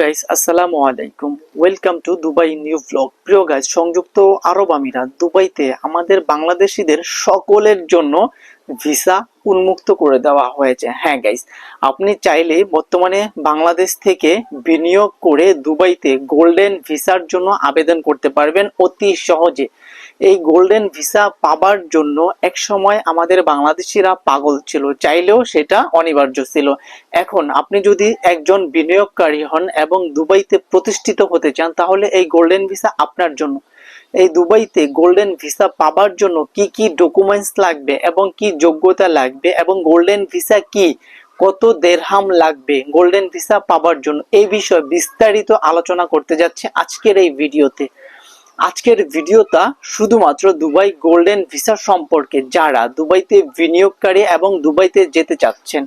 Guys, আসসালামু আলাইকুম। Welcome to Dubai new blog প্রিয় গাইস, সংযুক্ত আরব আমিরাত দুবাইতে আমাদের বাংলাদেশিদের সকলের জন্য ভিসা উন্মুক্ত করে দেওয়া হয়েছে। হ্যাঁ গাইস, আপনি চাইলে বর্তমানে বাংলাদেশ থেকে বিনিয়োগ করে দুবাইতে গোল্ডেন ভিসার জন্য আবেদন করতে পারবেন অতি সহজে। এই গোল্ডেন ভিসা পাবার জন্য এক সময় আমাদের বাংলাদেশিরা পাগল ছিল, চাইলেও সেটা অনিবার্য ছিল। এখন আপনি যদি একজন বিনিয়োগকারী হন এবং দুবাইতে প্রতিষ্ঠিত হতে চান, তাহলে এই গোল্ডেন ভিসা আপনার জন্য। এই দুবাইতে গোল্ডেন ভিসা পাবার জন্য কি কি ডকুমেন্টস লাগবে এবং কি যোগ্যতা লাগবে এবং গোল্ডেন ভিসা কি? কত দেড়হাম লাগবে গোল্ডেন ভিসা পাবার জন্য? এই বিষয়ে বিস্তারিত আলোচনা করতে যাচ্ছে আজকের এই ভিডিওতে। আজকের ভিডিওটা শুধুমাত্র দুবাই গোল্ডেন ভিসা সম্পর্কে। যারা দুবাইতে বিনিয়োগকারী এবং দুবাইতে যেতে চাচ্ছেন,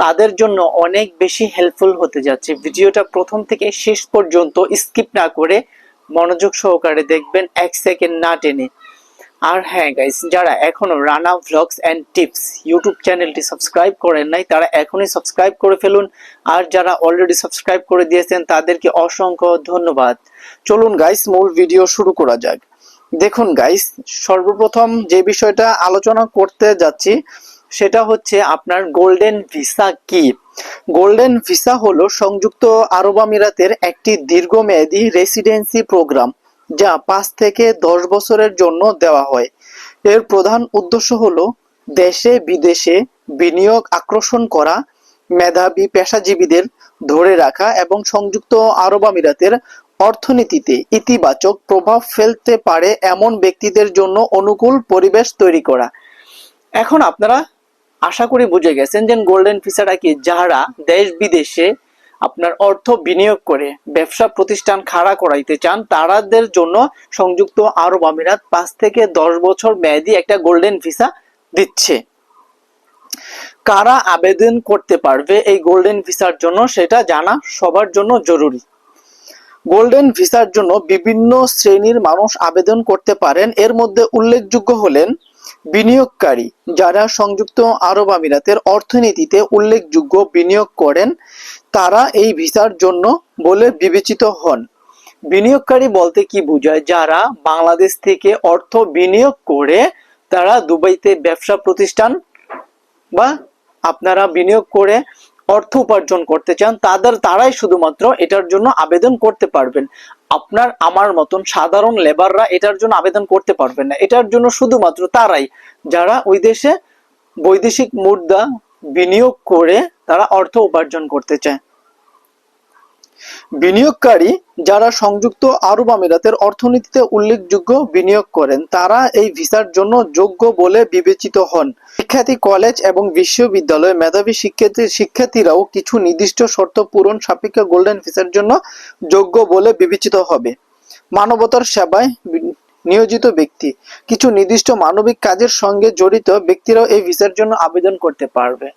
তাদের জন্য অনেক বেশি হেল্পফুল হতে যাচ্ছে। ভিডিওটা প্রথম থেকে শেষ পর্যন্ত স্কিপ না করে মনোযোগ সহকারে দেখবেন, এক সেকেন্ড না টেনে। আর হ্যাঁ গাইস যারা এখনও Rana vlogs and tips YouTube চ্যানেলটি সাবস্ক্রাইব করেন নাই, তারা এখনই সাবস্ক্রাইব করে ফেলুন। আর যারা অলরেডি সাবস্ক্রাইব করে দিয়েছেন, তাদেরকে অসংখ্য ধন্যবাদ। চলুন গাইস মূল ভিডিও শুরু করা যাক। দেখুন গাইস সর্বপ্রথম যে বিষয়টা আলোচনা করতে যাচ্ছি, সেটা হচ্ছে আপনার গোল্ডেন ভিসা কি? গোল্ডেন ভিসা হলো সংযুক্ত আরব আমিরাতের একটি দীর্ঘমেয়াদী রেসিডেন্সি প্রোগ্রাম যা পাঁচ থেকে দশ বছরের জন্য দেওয়া হয়। এর প্রধান উদ্দেশ্য হল দেশে বিদেশে বিনিয়োগ আকর্ষণ করা, মেধাবী পেশাজীবীদের ধরে রাখা এবং সংযুক্ত আরব আমিরাতের অর্থনীতিতে ইতিবাচক প্রভাব ফেলতে পারে এমন ব্যক্তিদের জন্য অনুকূল পরিবেশ তৈরি করা। এখন আপনারা আশা করি বুঝে গেছেন যে গোল্ডেন ভিসাটা কি যারা দেশ বিদেশে আপনার অর্থ বিনিয়োগ করে ব্যবসা প্রতিষ্ঠান খাড়া করাইতে চান, তারাদের জন্য সংযুক্ত আরব আমিরাত পাঁচ থেকে দশ বছর মেয়াদি একটা গোল্ডেন ভিসা দিচ্ছে। কারা আবেদন করতে পারবে এই গোল্ডেন ভিসার জন্য সেটা জানা সবার জন্য জরুরি। গোল্ডেন ভিসার জন্য বিভিন্ন শ্রেণির মানুষ আবেদন করতে পারেন। এর মধ্যে উল্লেখযোগ্য হলেন বিনিয়োগকারী, যারা সংযুক্ত আরব আমিরাতের অর্থনীতিতে উল্লেখযোগ্য বিনিয়োগ করেন। তারা এই ভিসার জন্য বলে বিবেচিত হন। বিনিয়োগকারী বলতে কি বোঝায়? যারা বাংলাদেশ থেকে অর্থ বিনিয়োগ করে, তারা দুবাইতে ব্যবসা প্রতিষ্ঠান বা আপনারা বিনিয়োগ করে অর্থ উপার্জন করতে চান, তাদের তারাই শুধুমাত্র এটার জন্য আবেদন করতে পারবেন। আপনার, আমার মতন সাধারণ লেবাররা এটার জন্য আবেদন করতে পারবেন না। এটার জন্য শুধুমাত্র তারাই। যারা ওই দেশে বৈদেশিক মুদ্রা বিনিয়োগ করে তারা অর্থ উপার্জন করতে চায়। বিনিয়োগকারী যারা সংযুক্ত আরব আমিরাতের অর্থনীতিতে উল্লেখযোগ্য বিনিয়োগ করেন, তারা এই ভিসার জন্য যোগ্য বলে বিবেচিত হন। শিক্ষার্থী কলেজ এবং বিশ্ববিদ্যালয়ে মেধাবী শিক্ষার্থী শিক্ষার্থীরাও কিছু নির্দিষ্ট শর্ত পূরণ সাপেক্ষে গোল্ডেন ভিসার জন্য যোগ্য বলে বিবেচিত হবে। মানবতার সেবায় নিয়োজিত ব্যক্তি। কিছু নির্দিষ্ট মানবিক কাজের সঙ্গে জড়িত ব্যক্তিরাও এই ভিসার জন্য আবেদন করতে পারবে।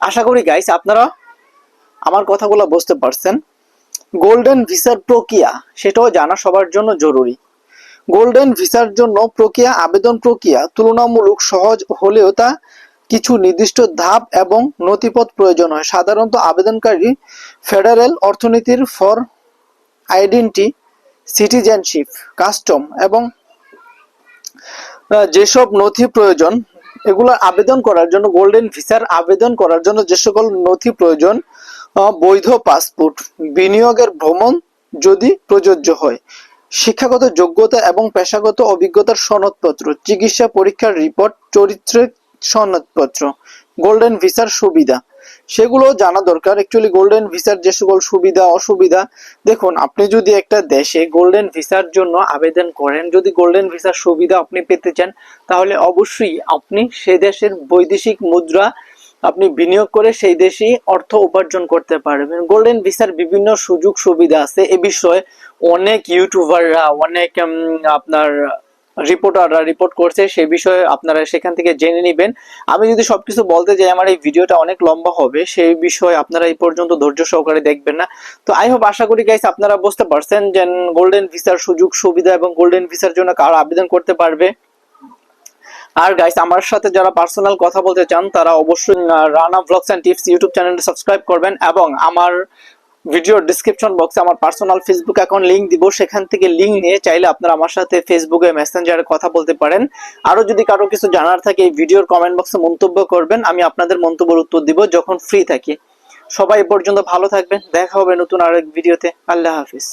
আশা করি গাইস আপনারা আমার কথাগুলো বুঝতে পারছেন। গোল্ডেন ভিসার প্রক্রিয়া সেটাও জানা সবার জন্য জরুরি। গোল্ডেন ভিসার জন্য প্রক্রিয়া আবেদন প্রক্রিয়া তুলনামূলক সহজ হলেও তা কিছু নির্দিষ্ট ধাপ এবং নথিপত্র প্রয়োজন হয়। সাধারণত আবেদনকারী ফেডারেল অর্থনীতির ফর আইডেন্টি সিটিজেনশিপ কাস্টম এবং যেসব নথি প্রয়োজন, এগুলো আবেদন করার জন্য গোল্ডেন ভিসার আবেদন করার জন্য যে সকল নথি প্রয়োজন বৈধ পাসপোর্ট বিনিয়োগের ভ্রমণ যদি প্রযোজ্য হয়, শিক্ষাগত যোগ্যতা এবং পেশাগত অভিজ্ঞতার সনদপত্র, চিকিৎসা পরীক্ষার রিপোর্ট চরিত্রের সনদপত্র গোল্ডেন ভিসার সুবিধা। সেগুলো জানা দরকার। অ্যাকচুয়ালি গোল্ডেন ভিসার যে সকল সুবিধা, অসুবিধা, দেখুন, আপনি যদি একটা দেশে গোল্ডেন ভিসার জন্য আবেদন করেন, যদি গোল্ডেন ভিসার সুবিধা আপনি পেতে চান, তাহলে অবশ্যই আপনি সে দেশের বৈদেশিক মুদ্রা আপনি বিনিয়োগ করে সেই দেশেই অর্থ উপার্জন করতে পারবেন। গোল্ডেন ভিসার বিভিন্ন সুযোগ সুবিধা আছে। এ বিষয়ে অনেক ইউটিউবাররা অনেক আপনার রিপোর্টাররা রিপোর্ট করছে সেই বিষয়ে আপনারা সেখান থেকে জেনে নেবেন। আমি যদি সবকিছু বলতে যাই, আমার এই ভিডিওটা অনেক লম্বা হবে, সেই বিষয়ে আপনারা এই পর্যন্ত ধৈর্য সহকারে দেখবেন না। তো আই হোপ আশা করি গাইস আপনারা বুঝতে পারছেন যে গোল্ডেন ভিসার সুযোগ, সুবিধা এবং গোল্ডেন ভিসার জন্য কারা আবেদন করতে পারবে। আর গাইস আমার সাথে যারা পার্সোনাল কথা বলতে চান, তারা অবশ্যই Rana blogs and tips YouTube চ্যানেলটি সাবস্ক্রাইব করবেন এবং আমার ভিডিওর ডিসক্রিপশন বক্সে আমার পার্সোনাল ফেসবুক অ্যাকাউন্ট লিঙ্ক দিব। সেখান থেকে লিঙ্ক নিয়ে চাইলে আপনারা আমার সাথে ফেসবুকে মেসেঞ্জারে কথা বলতে পারেন। আরও যদি কারও কিছু জানার থাকে, এই ভিডিওর কমেন্ট বক্সে মন্তব্য করবেন। আমি আপনাদের মন্তব্যের উত্তর দিব যখন ফ্রি থাকি। সবাই পর্যন্ত ভালো থাকবেন। দেখা হবে নতুন আরেক ভিডিওতে আল্লাহ হাফিজ।